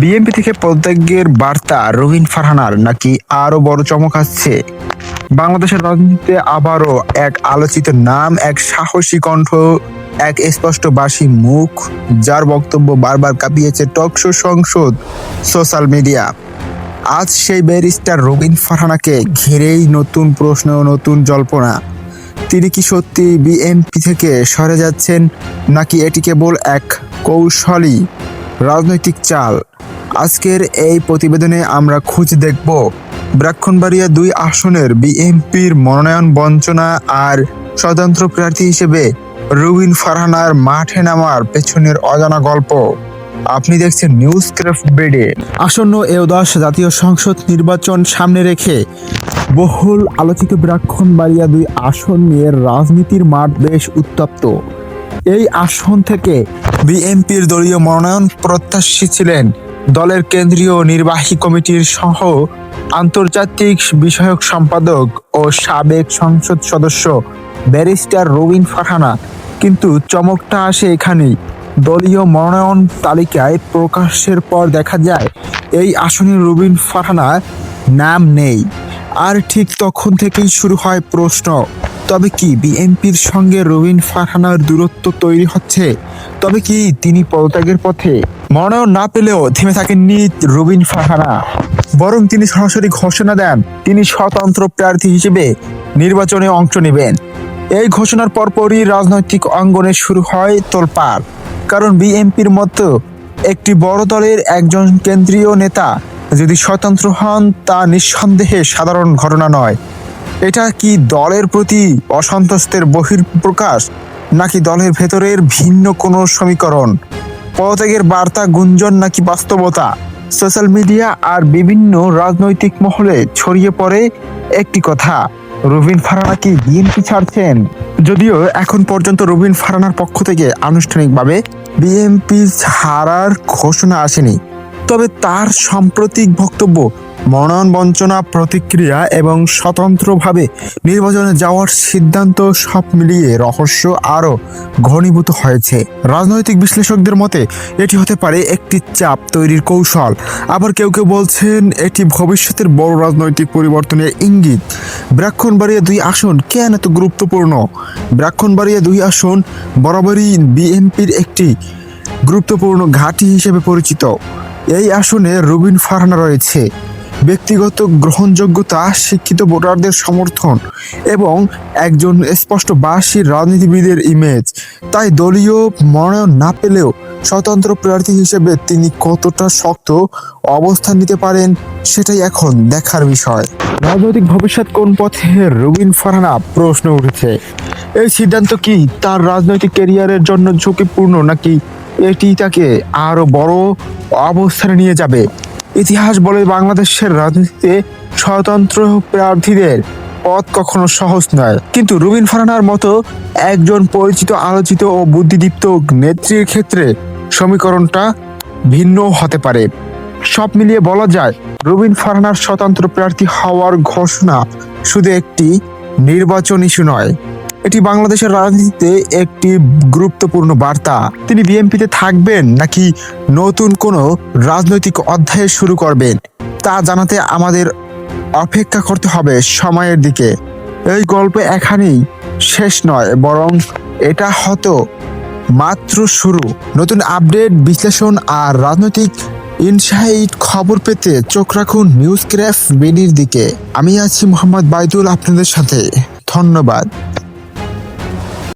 BNP থেকে পদত্যাগের বার্তা রবিন ফারহানার নাকি আরও বড় চমক আসছে? বাংলাদেশের রাজনীতিতে আবারও এক আলোচিত নাম, এক সাহসী কণ্ঠ, এক স্পষ্টবাসী মুখ, যার বক্তব্য বারবার কাঁপিয়েছে টকশো সংসদ, সোশ্যাল মিডিয়া। আজ সেই ব্যারিস্টার রবিন ফারহানাকে ঘিরেই নতুন প্রশ্ন নতুন জল্পনা। তিনি কি সত্যি বিএনপি থেকে সরে যাচ্ছেন, নাকি এটি কেবল এক কৌশলী রাজনৈতিক চাল? আজকের এই প্রতিবেদনে আমরা খুঁজ দেখব ব্রাক্ষণবাড়িয়া দুই আসনের বিএনপির মনোনয়ন বঞ্চনা আর স্বতন্ত্র প্রার্থী হিসেবে রুবিন ফারহানার মাঠে নামার পেছনের অজানা গল্প। আপনি দেখছেন নিউজ ক্রাফট বেডে। আসন্ন এওদশ জাতীয় সংসদ নির্বাচন সামনে রেখে বহুল আলোচিত ব্রাক্ষণবাড়িয়া দুই আসন নিয়ে রাজনীতির মাঠ বেশ উত্তপ্ত। এই আসন থেকে বিএনপির দলীয় মনোনয়ন প্রত্যাশী ছিলেন দলের কেন্দ্রীয় নির্বাহী কমিটির সহ আন্তর্জাতিক বিষয়ক সম্পাদক ও সাবেক সংসদ সদস্য ব্যারিস্টার রবিন ফারহানা। কিন্তু চমকটা আসে এখানেই। দলীয় মনোনয়ন তালিকায় প্রকাশের পর দেখা যায়, এই আসনে রবিন ফারহানা নাম নেই। আর ঠিক তখন থেকেই শুরু হয় প্রশ্ন। তবে কি বিএনপির সঙ্গে রবিন ফারহানার দূরত্ব তৈরি হচ্ছে? তবে কি তিনি পদত্যাগের পথে? মনোনয়ন না পেলেও থেমে থাকেননি রবিন ফারহানা। বরং তিনি সরাসরি ঘোষণা দেন, তিনি স্বতন্ত্র প্রার্থী হিসেবে নির্বাচনে অংশ নেবেন। এই ঘোষণার পরপরই রাজনৈতিক অঙ্গনে শুরু হয় তোলপাড়। কারণ বিএনপির মতো একটি বড় দলের একজন কেন্দ্রীয় নেতা যদি স্বতন্ত্র হন, তা নিঃসন্দেহে সাধারণ ঘটনা নয়। এটা কি দলের প্রতি অসন্তোষের বহির্প্রকাশ নাকি দলের ভেতরের ভিন্ন কোনো সমীকরণ? পদত্যাগের বার্তা গুঞ্জন নাকি বাস্তবতা? সোশ্যাল মিডিয়া আর বিভিন্ন রাজনৈতিক মহলে ছড়িয়ে পড়ে একটি কথা, রবিন ফারানা কি বিএনপি ছাড়ছেন? যদিও এখন পর্যন্ত রবিন ফারানার পক্ষ থেকে আনুষ্ঠানিকভাবে বিএনপি ছাড়ার ঘোষণা আসেনি। তবে তার সাম্প্রতিক বক্তব্য মনোনয়ন বঞ্চনা প্রতিক্রিয়া এবং স্বতন্ত্রভাবে নির্বাচনে যাওয়ার সিদ্ধান্ত সব মিলিয়ে রহস্য আরও ঘনীভূত হয়েছে। রাজনৈতিক বিশ্লেষকদের মতে, এটি হতে পারে একটি চাপ তৈরির কৌশল। আবার কেউ কেউ বলছেন, এটি ভবিষ্যতের বড় রাজনৈতিক পরিবর্তনের ইঙ্গিত। ব্রাক্ষণবাড়িয়া দুই আসন কেন এত গুরুত্বপূর্ণ? ব্রাক্ষণবাড়িয়া দুই আসন বরাবরই বিএনপির একটি গুরুত্বপূর্ণ ঘাঁটি হিসেবে পরিচিত। এই আসনে রুবিন ফারহানা রয়েছে। ব্যক্তিগত গ্রহণযোগ্যতা, শিক্ষিত ভোটারদের সমর্থন এবং একজন স্পষ্ট বাসী রাজনীতিবিদের ইমেজ তাই দলীয় মনোনয়ন না পেলেও স্বতন্ত্র প্রার্থী হিসেবে তিনি কতটা শক্ত অবস্থান নিতে পারেন, সেটাই এখন দেখার বিষয়। রাজনৈতিক ভবিষ্যৎ কোন পথে? রবিন ফারহানা প্রশ্ন উঠেছে। এই সিদ্ধান্ত কি তার রাজনৈতিক ক্যারিয়ারের জন্য ঝুঁকিপূর্ণ, নাকি এটি তাকে আরও বড় অবস্থানে নিয়ে যাবে? ইতিহাস বলে বাংলাদেশের রাজনীতিতে স্বতন্ত্র প্রার্থীদের পথ কখনো সহজ নয়। কিন্তু রুবিন ফারানার মতো একজন পরিচিত, আলোচিত ও বুদ্ধিদীপ্ত নেত্রীর ক্ষেত্রে সমীকরণটা ভিন্ন হতে পারে। সব মিলিয়ে বলা যায়, রুবিন ফারহানার স্বতন্ত্র প্রার্থী হওয়ার ঘোষণা শুধু একটি নির্বাচন ইস্যু নয়। এটি বাংলাদেশের রাজনীতিতে একটি গুরুত্বপূর্ণ বার্তা। তিনি বিএনপিতে থাকবেন নাকি নতুন কোনো রাজনৈতিক অধ্যায় শুরু করবেন, তা জানাতে আমাদের অপেক্ষা করতে হবে সময়ের দিকে। এই গল্প এখানেই শেষ নয়, বরং এটা হতো মাত্র শুরু। নতুন আপডেট, বিশ্লেষণ আর রাজনৈতিক ইনসাইট খবর পেতে চোখ রাখুন নিউজ ক্র্যাফ বেনির দিকে। আমি আছি মোহাম্মদ বাইদুল, আপনাদের সাথে। ধন্যবাদ।